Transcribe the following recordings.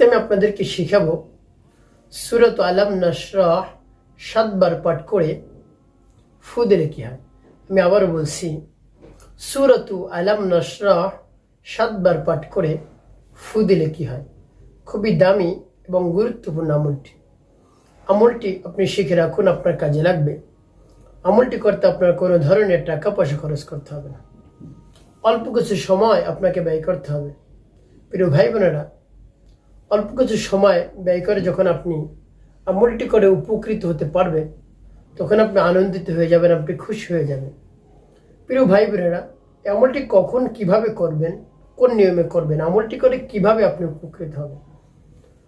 আজকে আমি আপনাদেরকে শিখাবো সুরত আলাম নাসরাহ সাতবার পাঠ করে ফু দিলে কি হয়। আমি আবার বলছি, সুরতু আলাম নাসরাহ সাতবার পাঠ করে ফু দিলে কি হয়? খুবই দামি এবং গুরুত্বপূর্ণ আমলটি। আমলটি আপনি শিখে রাখুন, আপনার কাজে লাগবে। আমলটি করতে আপনার কোনো ধরনের টাকা পয়সা খরচ করতে হবে না। অল্প কিছু সময় আপনাকে ব্যয় করতে হবে। প্রিয় ভাই বোনেরা অল্প কিছু সময় ব্যয় করে যখন আপনি আমলটি করে উপকৃত হতে পারবেন, তখন আপনি আনন্দিত হয়ে যাবেন, আপনি খুশি হয়ে যাবেন। প্রিয় ভাই বোনেরা, আমলটি কখন কীভাবে করবেন, কোন নিয়মে করবেন, আমলটি করে কীভাবে আপনি উপকৃত হবেন?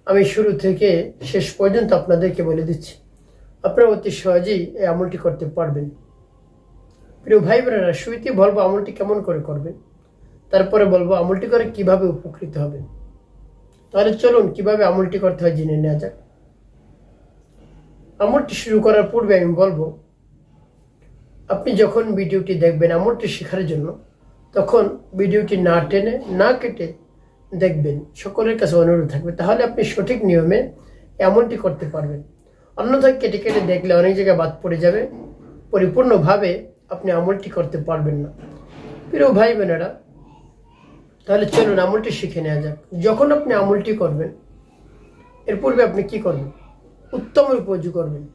আমি শুরু থেকে শেষ পর্যন্ত আপনাদেরকে বলে দিচ্ছি, আপনারা অতি সহজেই এই আমলটি করতে পারবেন। প্রিয় ভাই বোনেরা শুরুতে বলব আমলটি কেমন করে করবেন, তারপরে বলব আমলটি করে কীভাবে উপকৃত হবেন। তাহলে চলুন, কীভাবে আমলটি করতে হয় জেনে নেওয়া যাক। আমলটি শুরু করার পূর্বে আমি বলব, আপনি যখন ভিডিওটি দেখবেন আমলটি শেখার জন্য, তখন ভিডিওটি না টেনে, না কেটে দেখবেন। সকলের কাছে অনুরোধ থাকবে, তাহলে আপনি সঠিক নিয়মে এমনটি করতে পারবেন। অন্যথায় কেটে কেটে দেখলে অনেক জায়গায় বাদ পড়ে যাবে। পরিপূর্ণভাবে আপনি আমলটি করতে পারবেন না। প্রিয় ভাই বোনেরা তাহলে চলুন আমলটি শিখে নেওয়া যাক। যখন আপনি আমলটি করবেন, এর পূর্বে আপনি কি করবেন? উত্তম রূপে করবেন।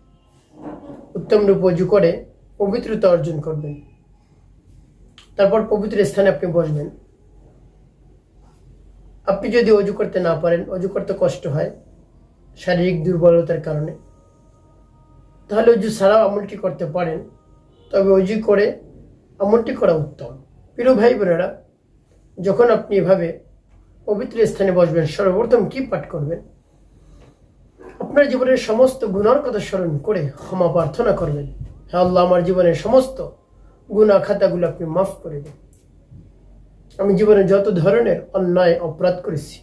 উত্তম রূপে করে পবিত্রতা অর্জন করবেন। তারপর পবিত্র স্থানে আপনি বসবেন। আপনি যদি অজু করতে না পারেন, অজু করতে কষ্ট হয়, শারীরিক দুর্বলতার কারণে। তাহলে অজু ছাড়াও আমলটি করতে পারেন। তবে অজু করে আমলটি করা উত্তম। প্রিয় ভাই বোনেরা যখন আপনি এভাবে পবিত্র স্থানে বসবেন, সর্বপ্রথম কি পাঠ করবেন? আপনার জীবনের সমস্ত গুণার কথা স্মরণ করে ক্ষমা প্রার্থনা করবেন। হ্যাঁ আল্লাহ, আমার জীবনের সমস্ত গুণা খাতাগুলো আপনি মাফ করে দেন। আমি জীবনে যত ধরনের অন্যায় অপরাধ করেছি,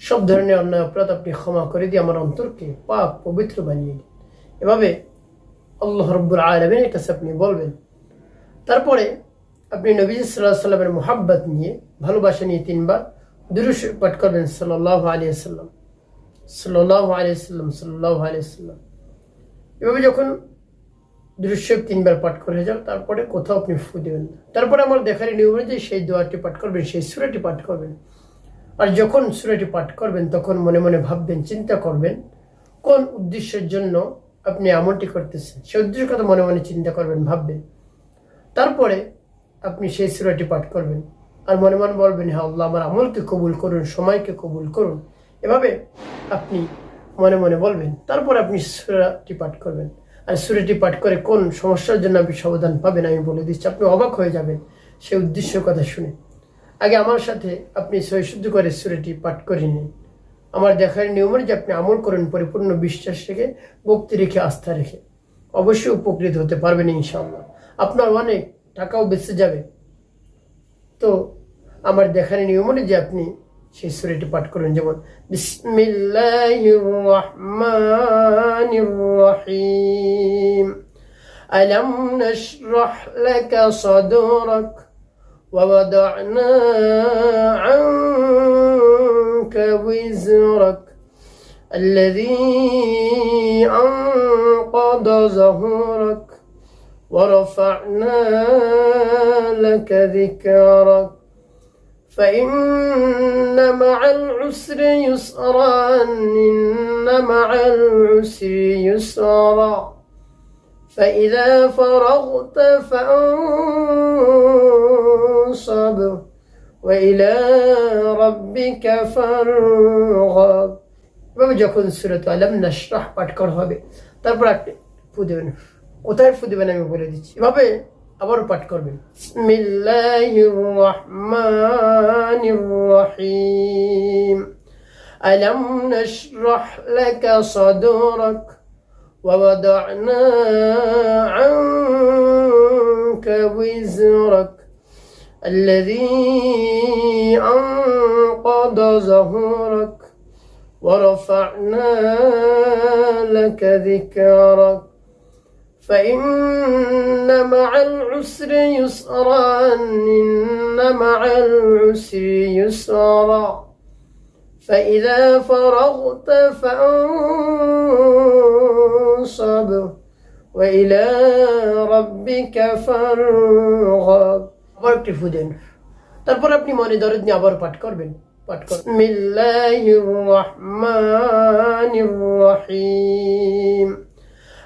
সব ধরনের অন্যায় অপরাধ আপনি ক্ষমা করে দিয়ে আমার অন্তরকে পাক, পবিত্র বানিয়ে দিন। এভাবে আল্লাহ রব্বুল কাছে আপনি বলবেন। তারপরে আপনি নবী সাল্লাহ সাল্লামের মোহাব্বত নিয়ে ভালোবাসা নিয়ে তিনবার দুরুশ পাঠ করবেন সাল্লাহ আলিয়া সাল্লাম সাল্লাহ আলিয়া সাল্লাম সাল্লাহ আলিয়া সাল্লাম এভাবে যখন দৃশ্য তিনবার পাঠ করে যাও তারপরে কোথাও আপনি ফু দেবেন না। তারপরে আমার দেখার নিয়ম যে সেই দোয়াটি পাঠ করবেন, সেই সুরাটি পাঠ করবেন। আর যখন সুরাটি পাঠ করবেন, তখন মনে মনে ভাববেন, চিন্তা করবেন, কোন উদ্দেশ্যের জন্য আপনি এমনটি করতেছেন। সেই উদ্দেশ্যের কথা মনে মনে চিন্তা করবেন, ভাববেন। তারপরে আপনি সেই সুরাটি পাঠ করবেন। আর মনে মনে বলবেন হ্যাঁ আল্লাহ আমার আমলকে কবুল করুন, সময়কে কবুল করুন। এভাবে আপনি মনে মনে বলবেন, তারপর আপনি সুরাটি পাঠ করবেন। আর সুরাটি পাঠ করে কোন সমস্যার জন্য আপনি সমাধান পাবেন, আমি বলে দিচ্ছি, আপনি অবাক হয়ে যাবেন সেই উদ্দেশ্য কথা শুনে। আগে আমার সাথে আপনি সহিশুদ্ধ করে সুরাটি পাঠ করে নিন। আমার দেখার নিয়ম যে আপনি আমল করেন, পরিপূর্ণ বিশ্বাস রেখে, ভক্তি রেখে, আস্থা রেখে। অবশ্যই উপকৃত হতে পারবেন ইনশাআল্লাহ। আপনার অনেক টাকাও বেঁচে যাবে তো আমার দেখার নিয়ম যে আপনি সেই সুরাটি পাঠ করুন যেমন বিসমিল্লাহির রহমানির রহিম ألم نشرح لك صدرك ووضعنا عنك وزرك الذي أنقض ظهرك ورفعنا لك ذكرك فإن مع العسر يسرا إن مع العسر يسرا فإذا فرغت فانصب وإلى ربك فارغب এভাবে যখন সুরত আলম নাশরাহ পাঠ করা হবে তারপর আপনি ফু দেবেন কোথায় ফু দেবেন আমি বলে দিচ্ছি এভাবে আবারও পাঠ করবেন বিসমিল্লাহির রহমানির রহিম আলম নাশরাহ লাকা সাদরাক ووضعنا عنك وزرك الذي أنقض ظهرك ورفعنا لك ذكرك فإن مع العسر يسرا إن مع العسر يسرا فإذا فرغت فانصب وإلى ربك فارغب আবার একটি ফুদেন তারপর আপনি মনে দরদ নিয়ে আবার পাঠ করবেন পাঠ করবেন বিসমিল্লাহির রহমানির রহিম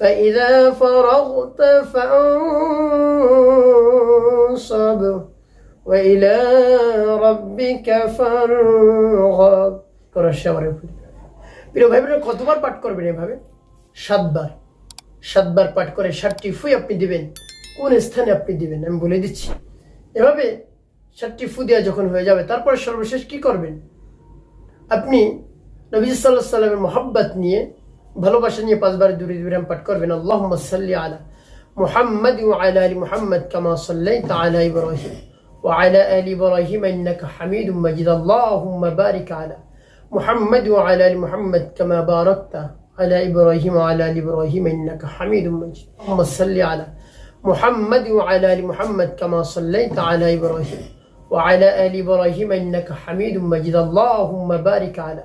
فإذا فرغت فانصب وإلى ربك فارغب করার সেবারে প্রিয় ভাই বোনেরা কতবার পাঠ করবেন এভাবে সাতবার সাতবার পাঠ করে ষাটটি ফুই আপনি দিবেন কোন স্থানে আপনি দিবেন আমি বলে দিচ্ছি এভাবে ষাটটি ফু দেওয়া যখন হয়ে যাবে তারপর সর্বশেষ কি করবেন আপনি নবী সাল্লাহ সাল্লামের মোহাব্বত নিয়ে ভালোবাসা নিয়ে পাঁচবার দূরে দূরে পাঠ করবেন আল্লাহ সাল্লি আলা محمد وعلى ال محمد كما صليت على ابراهيم وعلى ال ابراهيم انك حميد مجيد اللهم بارك على محمد وعلى ال محمد كما باركت على ابراهيم وعلى ال ابراهيم انك حميد مجيد اللهم صل على محمد وعلى ال محمد كما صليت على ابراهيم وعلى ال ابراهيم انك حميد مجيد اللهم بارك على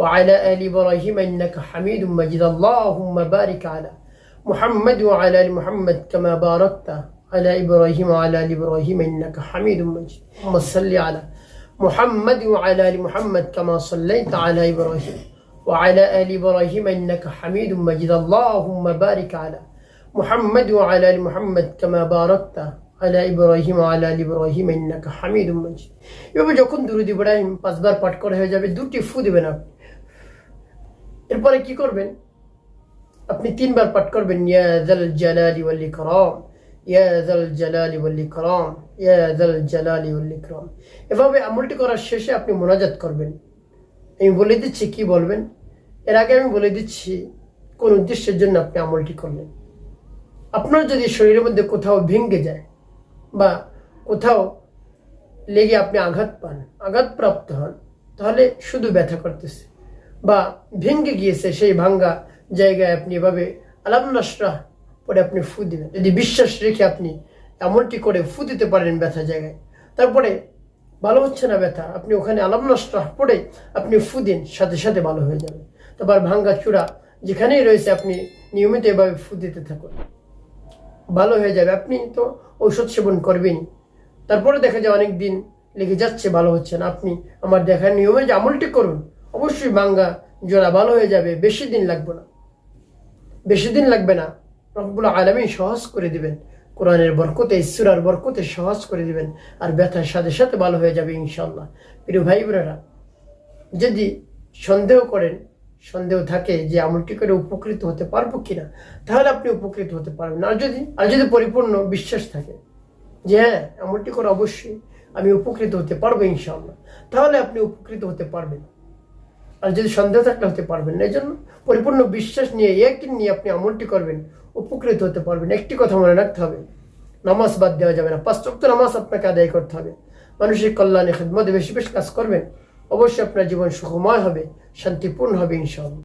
وعلى ال ابراهيم انك حميد مجيد اللهم بارك على محمد وعلى ال محمد كما باركت على ابراهيم وعلى ال ابراهيم انك حميد مجيد اللهم صل على محمد وعلى ال محمد كما صليت على ابراهيم وعلى ال ابراهيم انك حميد مجيد اللهم بارك على محمد وعلى ال محمد كما باركت على ইব্রাহিম আলা আল ইব্রাহিম ইন্নাকা হামিদুম মাজিদ এভাবে যখন দুরুদ ইব্রাহিম পাঁচবার পাঠ করা হয়ে যাবে দুটি ফু দিবেন আপনি এরপরে কি করবেন? আপনি তিনবার পাঠ করবেন, ইয়া যাল জালালি ওয়াল ইকরাম, ইয়া যাল জালালি ওয়াল ইকরাম, ইয়া যাল জালালি ওয়াল ইকরাম। এভাবে আমলটি করার শেষে আপনি মোনাজাত করবেন। আমি বলে দিচ্ছি, কি বলবেন? এর আগে আমি বলে দিচ্ছি, কোন উদ্দেশ্যের জন্য আপনি আমলটি করলেন। আপনার যদি শরীরের মধ্যে কোথাও ভেঙে যায় বা কোথাও লেগে আপনি আঘাত পান, আঘাতপ্রাপ্ত হন, তাহলে শুধু ব্যথা করতেছে। বা ভেঙে গিয়েছে সেই ভাঙ্গা জায়গায় আপনি এভাবে আলাম নাসরাহ পরে আপনি ফু দিবেন। যদি বিশ্বাস রেখে আপনি এমনটি করে ফু দিতে পারেন ব্যথা জায়গায়, তারপরে ভালো হচ্ছে না ব্যথা, আপনি ওখানে আলাম নাসরাহ পড়ে আপনি ফু দিন, সাথে সাথে ভালো হয়ে যাবে। তারপর ভাঙ্গা চূড়া যেখানেই রয়েছে আপনি নিয়মিত এভাবে ফু দিতে থাকুন। ভালো হয়ে যাবে। আপনি তো ঔষধ সেবন করবেনই। তারপরে দেখা যায় অনেক দিন লেগে যাচ্ছে, ভালো হচ্ছে না। আপনি আমার দেখার নিয়মে যে আমলটি করুন অবশ্যই বাঙ্গা জোড়া ভালো হয়ে যাবে, বেশি দিন লাগবে না। বেশি দিন লাগবে না। রব্বুল আলমী সহজ করে দিবেন। কোরআনের বরকতে ইসুরার বরকতে সহজ করে দিবেন আর ব্যথার সাথে সাথে ভালো হয়ে যাবে ইনশাল্লাহ প্রিয় ভাই বোনেরা, যদি সন্দেহ করেন, সন্দেহ থাকে যে আমলটি করে উপকৃত হতে পারব কিনা, তাহলে আপনি উপকৃত হতে পারবেন। আর যদি আর যদি পরিপূর্ণ বিশ্বাস থাকে যে হ্যাঁ আমলটি করে অবশ্যই আমি উপকৃত হতে পারব ইনশাআল্লাহ, তাহলে আপনি উপকৃত হতে পারবেন। আর যদি সন্দেহ থাকলে হতে পারবেন না। এই জন্য পরিপূর্ণ বিশ্বাস নিয়ে একই নিয়ে আপনি আমলটি করবেন, উপকৃত হতে পারবেন। একটি কথা মনে রাখতে হবে, নামাজ বাদ দেওয়া যাবে না। পাঁচ নামাজ আপনাকে আদায় করতে হবে। মানুষের কল্যাণে, খেদমতে বেশি বেশি কাজ করবেন। অবশ্যই আপনার জীবন সুখময় হবে, শান্তিপূর্ণ হবে ইনশাআল্লাহ।